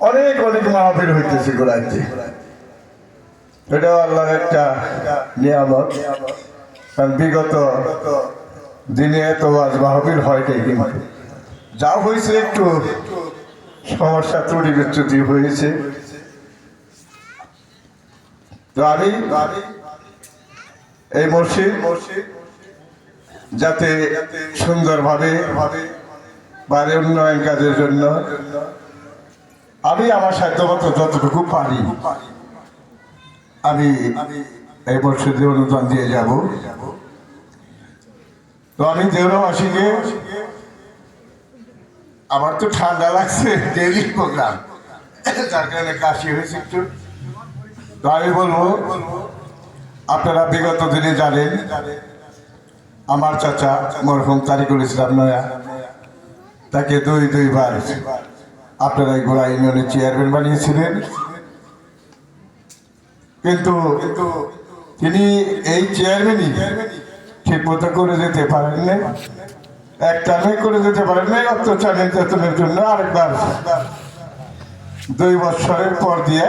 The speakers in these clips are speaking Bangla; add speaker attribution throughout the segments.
Speaker 1: অনেক অনেক মাহফিল হইতেছে গোড়াইতে এটাও আল্লাহর একটা নিয়ামত। কারণ বিগত দিনে এত আজ মাহফিল হয় কিন্তু। যা হয়েছে একটু সমস্যা ত্রুটি বিচ্যুতি হয়েছে। আমি এই মসজিদ মসজিদ যাতে সুন্দরভাবে ভাবে বাড়ির উন্নয়ন কাজের জন্য। আমি আমার সাধ্যমতো যতটুকু পারি, আমি এই মসজিদে অনুদান দিয়ে যাব। তো আমি দেউরাবাসীকে আমার তো ঠান্ডা লাগছে ডেলি প্রোগ্রাম যার কারণে কাশি হয়েছে একটু। তো আমি বলব, আপনারা বিগত দিনে জানেন, আমার চাচা মরহুম তারিকুল ইসলাম নয়া তাকে দুই, দুইবার আপনারা গোড়া ইউনিয়নের চেয়ারম্যান বানিয়েছিলেন। কিন্তু তিনি এই চেয়ারম্যানই ঠিক মতো করে যেতে পারেন নাই এক করে যেতে পারেন নাই অত্যাচার নির্যাতনের জন্য আরেকবার দুই বছরের পর দিয়ে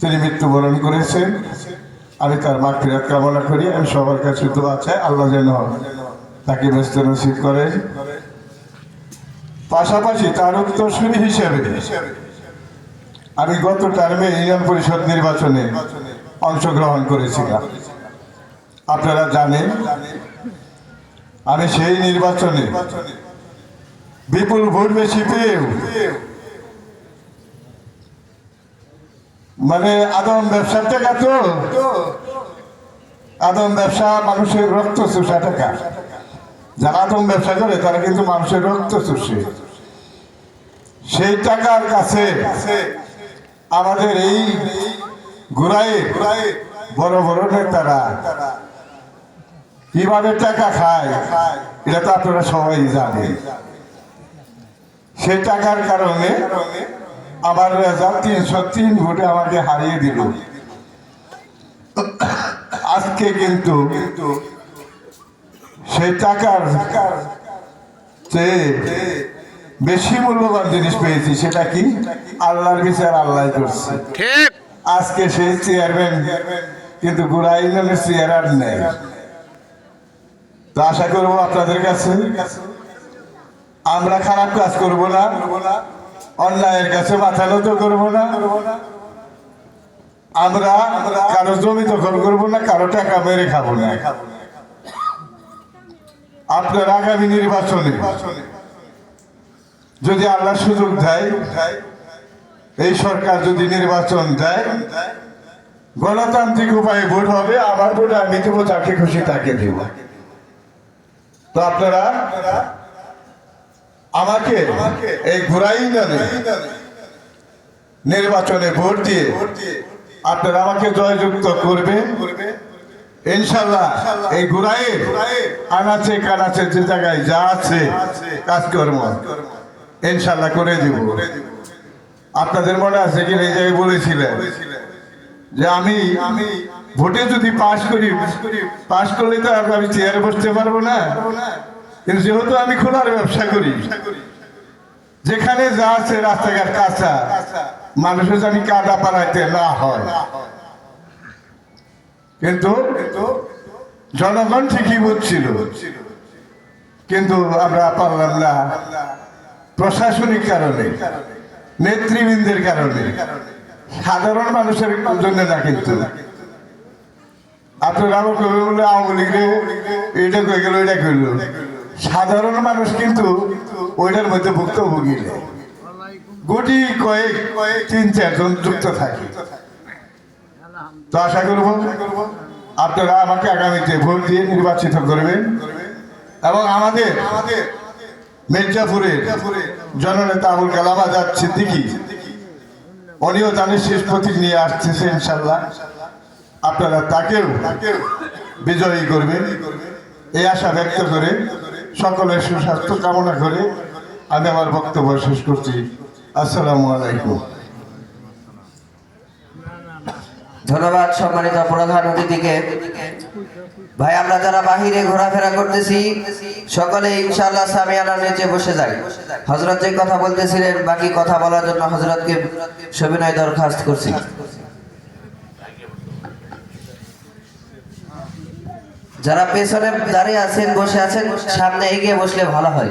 Speaker 1: তিনি মৃত্যুবরণ করেছেন। আমি তার ফেরত কামনা করি, আমি সবার কাছে তো আছে আল্লাহ যেন তাকে ব্যস্ত নসিব করেন। পাশাপাশি তার উত্তরসূরি হিসেবে আমি গত টার্মে ইউনিয়ন পরিষদ নির্বাচনে অংশগ্রহণ করেছিলাম। আপনারা জানেন, আমি সেই নির্বাচনে বিপুল ভোট বেশি পেয়েও মানে আদম ব্যবসার টাকা তো। আদম ব্যবসা মানুষের রক্ত চুষা টাকা। যারা আদম ব্যবসা করে, তারা কিন্তু মানুষের রক্ত চুষে সেই টাকার কাছে আমাদের এই ঘুরাই বড় বড় নেতারা কীভাবে টাকা খায়, এটা তো আপনারা সবাই জানেন। সেই টাকার কারণে আমার রেজাল্ট তিনশো তিন ভোটে আমাকে হারিয়ে দিল। আজকে কিন্তু সেই টাকার বেশি মূল্যবান জিনিস পেয়েছি সেটা কি? আল্লাহর বিচার আল্লাহ করছে।
Speaker 2: ঠিক।
Speaker 1: আজকে সেই চেয়ারম্যান কিন্তু গুড়া ইউনিয়নের চেয়ার আর নেই। তো আশা করব আপনাদের কাছে আমরা খারাপ কাজ করব না অন্যায়ের কাছে মাথা নত করব না। আমরা কারও জমি দখল করব না কারও টাকা মেরে খাব না। আপনার আগামী নির্বাচনে যদি আল্লাহ সুযোগ দেয়, এই সরকার যদি নির্বাচন দেয়, গণতান্ত্রিক উপায়ে ভোট হবে আমার ভোট আমি দেবো, যাকে খুশি তাকে দেব। তো আপনারা, আমাকে এই ঘোরাই নির্বাচনে ভোট দিয়ে আপনারা আমাকে জয়যুক্ত করবেন ইনশাল্লাহ এই ঘুরাইয়ের আনাচে কানাচে যে জায়গায় যা আছে, কাজকর্ম। ইনশাল্লাহ করে দিব। আপনাদের মনে আছে কি এই জায়গায় বলেছিলেন যে আমি আমি ভোটে যদি পাশ করি, পাশ করলে তো আমি চেয়ারে বসতে পারব না। কিন্তু যেহেতু আমি খোলার ব্যবসা করি, যেখানে যা আছে রাস্তাঘাট কাঁচা, মানুষের জানি কাদা পাড়াইতে না হয়। কিন্তু জনগণ ঠিকই বুঝছিল। কিন্তু আমরা পারলাম না। প্রশাসনিক কারণে, নেতৃবৃন্দের কারণে, সাধারণ মানুষের জন্য না কিন্তু। আপনারা আবার বলে আওয়ামী লীগরে এটা কয়ে গেল এটা কইল সাধারণ মানুষ কিন্তু ওইটার মধ্যে ভুক্তভোগী গুটি কয়েক, তিন, চারজন যুক্ত থাকে। তো আশা করব, আপনারা আমাকে আগামীতে ভোট দিয়ে নির্বাচিত করবেন এবং আমাদের আমাদের মির্জাপুরের জননেতা আবুল কালাম আজাদ সিদ্দিকি। উনিও জানের শেষ প্রতীক নিয়ে আসতেছে ইনশাল্লাহ। আপনারা তাকেও বিজয়ী করবেন। এই আশা ব্যক্ত করে সকলের সুস্বাস্থ্য কামনা করে আমি আমার বক্তব্য শেষ করছি। আসসালামু আলাইকুম।
Speaker 3: ধন্যবাদ সম্মানিত প্রধান অতিথিকে।
Speaker 2: ভাই, আমরা যারা বাহিরে ঘোরাফেরা করতেছি, সকলে ইনশাআল্লাহ সামিয়ানার নিচে বসে যাই হজরত যে কথা বলতেছিলেন, বাকি কথা বলার জন্য হজরতকে সবিনয় দরখাস্ত করছি। যারা পেছনে দাঁড়িয়ে আছেন, বসে আছেন, সামনে এগিয়ে বসলে ভালো হয়।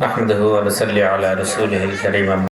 Speaker 3: نحمده ونصلي على رسوله الكريم.